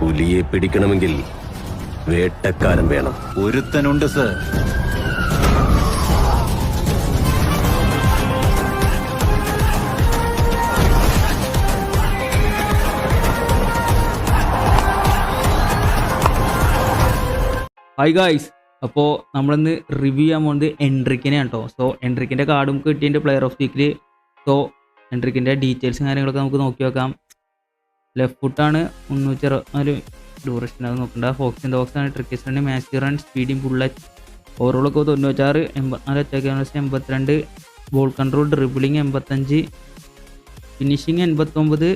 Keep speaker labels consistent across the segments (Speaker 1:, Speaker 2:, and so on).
Speaker 1: പുലിയെ പിടിക്കണമെങ്കിൽ വേട്ടക്കാരൻ വേണം.
Speaker 2: ഒരുത്തനുണ്ട് sir.
Speaker 3: Hi guys അപ്പോൾ നമ്മളിന്ന് റിവ്യൂ ചെയ്യാൻ പോകുന്നത് എൻട്രിക്കിനെയാണ് കേട്ടോ സോ എൻട്രിക്കിന്റെ കാർഡും കിട്ടിയതിന്റെ പ്ലെയർ ഓഫ് വീക്കിൽ സോ എൻട്രിക്കിന്റെ ഡീറ്റെയിൽസും കാര്യങ്ങളൊക്കെ നമുക്ക് നോക്കി നോക്കാം ലെഫ്റ്റ് ഫുട്ടാണ് മുന്നൂറ്റി അറുപത്തിനാല് ഡ്യൂറേഷൻ അത് നോക്കണ്ട. ഫോക്സ് ഇൻ ബോക്സ് ആണ് trickiest match run speeding bullet ഓവറോളൊക്കെ തൊണ്ണൂറ്റാറ് എൺപത്തിനാല് അറ്റാക്ക് എൺപത്തിരണ്ട് ബോൾ കൺട്രോൾ ഡ്രിബിളിങ് എൺപത്തഞ്ച് ഫിനിഷിങ് എൺപത്തൊമ്പത്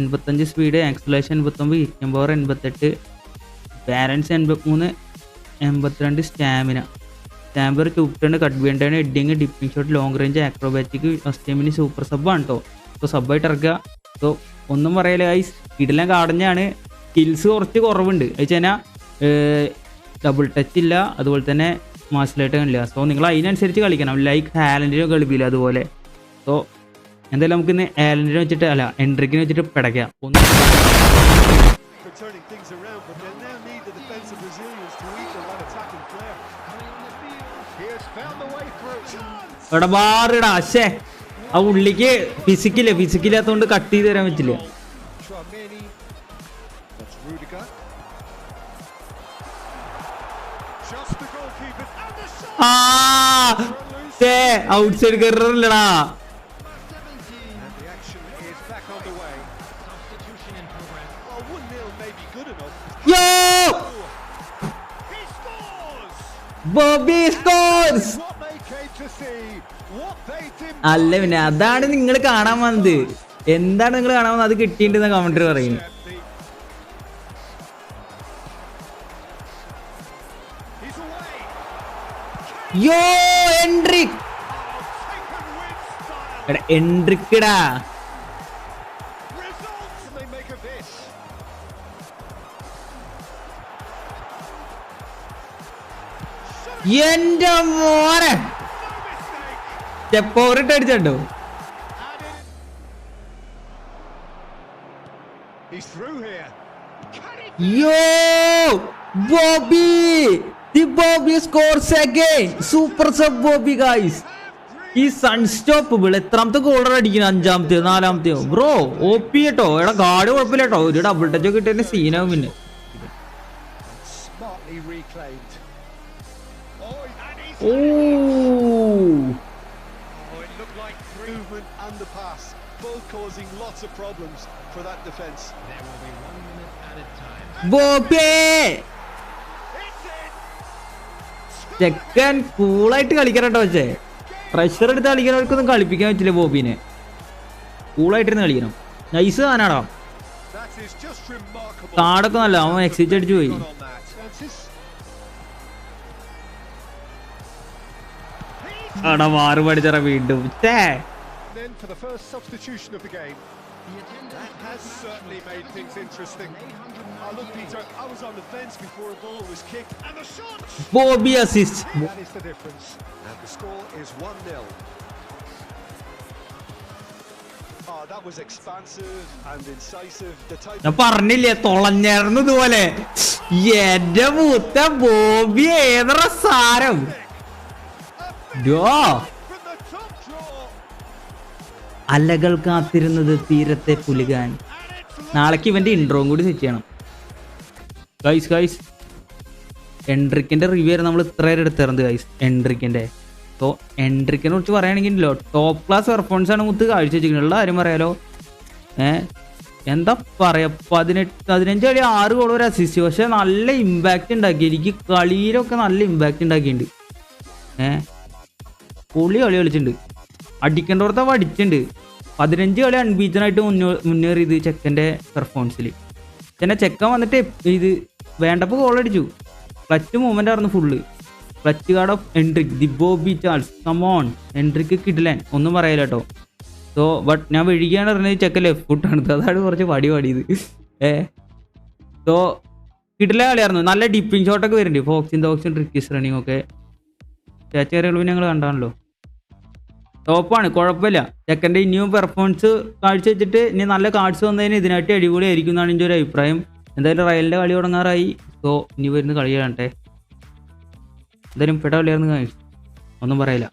Speaker 3: എൺപത്തഞ്ച് സ്പീഡ് ആക്സലേഷൻ എൺപത്തൊമ്പത് കിക്കൻ പവർ എൺപത്തെട്ട് ബാലൻസ് എൺപത്തിമൂന്ന് എൺപത്തിരണ്ട് സ്റ്റാമിന സ്റ്റാമ്പർ ടൂപ്റ്റണ് cut ബിയണ്ടാണ് heading dipping shot long range acrobatic first ടൈമിന് സൂപ്പർ സബ്ബാണ് കേട്ടോ ഇപ്പോൾ സബ്ബായിട്ട് ഇറക്കുക. സോ ഒന്നും പറയല ഗൈസ് കിടിലം കാടഞ്ഞാണ് സ്കിൽസ് കുറച്ച് കുറവുണ്ട്. വെച്ചുകഴിഞ്ഞാൽ വെച്ച് ഡബിൾ ടച്ച് ഇല്ല അതുപോലെ തന്നെ മാസ്റ്റർ ഇല്ല. സോ നിങ്ങൾ അതിനനുസരിച്ച് കളിക്കണം. ലൈക്ക് ഹാലൻഡിനോ കളിപ്പില്ല അതുപോലെ. സോ എന്തായാലും നമുക്ക് ഇന്ന് ഹാലൻഡിനെ വെച്ചിട്ട് അല്ല എൻട്രിക്കിനെ വെച്ചിട്ട് പിടയ്ക്കാം ഒന്ന്. എടാ അശേ ആ ഉള്ളിക്ക് ഫിസിക്കില്ല ഫിസിക്കില്ലാത്തോണ്ട് കട്ട് ചെയ്ത് തരാൻ പറ്റില്ല. ഔട്ട് സൈഡ് കയറില്ലടാ. ബോബി സ്കോർസ് അല്ല പിന്നെ അതാണ് നിങ്ങൾ കാണാൻ വന്നത് എന്താണ് നിങ്ങൾ കാണാൻ വന്നത് അത് കിട്ടിയിട്ടുണ്ടെന്ന് കമന്ററി പറയുന്നു യോ. എന്റെ മോനെ. സ്റ്റെപ്പ് ഓവർ ഇട്ട് അടിച്ചോ yo Bobby the Bobby scores again super sub Bobby guys ഈ സൺസ്റ്റോപ്പബിൾ എത്രാമത്തെ ഗോൾഡർ അടിക്കുന്നു അഞ്ചാമത്തെയോ നാലാമത്തെയോ? ബ്രോ ഒ പി കേട്ടോ എടാ ഗാർഡ് കുഴപ്പമില്ല കേട്ടോ ഒരു ഡബിൾ ടച്ച് ഒക്കെ ഇട്ടതിന്റെ സീനാവും പിന്നെ. ഓ
Speaker 4: both causing lots of problems for that defence. There will be one minute at a time. Bobby!
Speaker 3: ചെക്കൻ കൂളായിട്ട് കളിക്കണം കേട്ടോ പക്ഷേ പ്രഷർ എടുത്ത് കളിക്കുന്നവർക്കൊന്നും കളിപ്പിക്കാൻ പറ്റില്ല ബോബിനെ. കൂളായിട്ടിരുന്ന് കളിക്കണം. നൈസ് താനാടാ കാടൊക്കെ നല്ല അവൻ എക്സിറ്റ് അടിച്ചു പോയി. ആടാ മാറുപടിച്ചറ വീണ്ടും.
Speaker 4: Then for the first substitution of the game. That has certainly made things interesting. Oh, look, Peter, I was on the fence before a ball was kicked, and the shot!
Speaker 3: Four B assists.
Speaker 4: That is the difference. And the score is 1 0. Oh, that was expansive and incisive. The type
Speaker 3: ഞാൻ പറഞ്ഞില്ലേ തുളഞ്ഞായിരുന്നു ഇതുപോലെ എന്റെ മൂത്ത ബോബി ഏതറ സാരം ഡോ അലകൾ കാത്തിരുന്നത് തീരത്തെ പുലികാൻ. നാളേക്ക് ഇവന്റെ ഇൻട്രോയും കൂടി സെറ്റ് ചെയ്യണം. ഗൈസ് ഗൈസ് എൻട്രിക്കിന്റെ റിവ്യൂ നമ്മൾ ഇത്രയേറെ എടുത്തിരുന്നത് ഗൈസ് എൻട്രിക്കിന്റെ സോ എൻട്രിക്കിനെ കുറിച്ച് പറയുകയാണെങ്കിലോ ടോപ്പ് ക്ലാസ് പെർഫോമൻസ് ആണ് മുത്ത് കാഴ്ച വെച്ചിരിക്കുന്നത്. കാര്യം പറയാലോ? ഏഹ് എന്താ പറയാ? പതിനെട്ട് പതിനഞ്ച് കളി ആറ് ഗോൾ വരെ അസിസ്റ്റ് പക്ഷെ നല്ല ഇമ്പാക്റ്റ് ഉണ്ടാക്കി. എനിക്ക് കളിയിലൊക്കെ നല്ല ഇമ്പാക്റ്റ് ഉണ്ടാക്കിയിട്ടുണ്ട്. ഏഹ് പൊളി കളി കളിച്ചിട്ടുണ്ട്. അടിക്കേണ്ടവർത്ത അടിച്ചിട്ടുണ്ട്. പതിനഞ്ച് കളി അൺബീറ്റനായിട്ട് മുന്നോ മുന്നേറിയത് ചെക്കന്റെ പെർഫോമൻസിൽ പിന്നെ ചെക്കൻ വന്നിട്ട് ഇത് വേണ്ടപ്പോൾ ഗോൾ അടിച്ചു. ക്ലച്ച് മൂവ്മെന്റ് ആയിരുന്നു full clutch card of Endrick the Bobby Charles come on Endrick കിഡിലാൻ ഒന്നും പറയില്ല കേട്ടോ സോ ബട്ട് ഞാൻ വഴുകിയാണ് പറഞ്ഞത് ചെക്കൻ ലെഫ്റ്റ് ഫുട്ടാണ് അതാണ് കുറച്ച് പടി പാടിയത്. ഏ? സോ കിഡില കളിയായിരുന്നു. നല്ല ഡിപ്പിംഗ് ഷോട്ടൊക്കെ വരുന്നുണ്ട്. ഫോക്സിൻ ദോക്സിൻ ട്രിക്കീസ് റണ്ണിങ് ഒക്കെ. ചേച്ചേറികൾ ഞങ്ങൾ കണ്ടാണല്ലോ. ടോപ്പാണ് കുഴപ്പമില്ല. ചെക്കന്റെ ഇനിയും പെർഫോമൻസ് കാഴ്ച വെച്ചിട്ട് ഇനി നല്ല കാഴ്ച വന്നതിന് ഇതിനായിട്ട് അടിപൊളിയായിരിക്കും എന്നാണ് എന്റെ ഒരു അഭിപ്രായം. എന്തായാലും റയലിന്റെ കളി തുടങ്ങാറായി. സോ ഇനി വരുന്ന കളി കാണട്ടെ എന്തായാലും കാണിച്ചു. ഒന്നും പറയില്ല.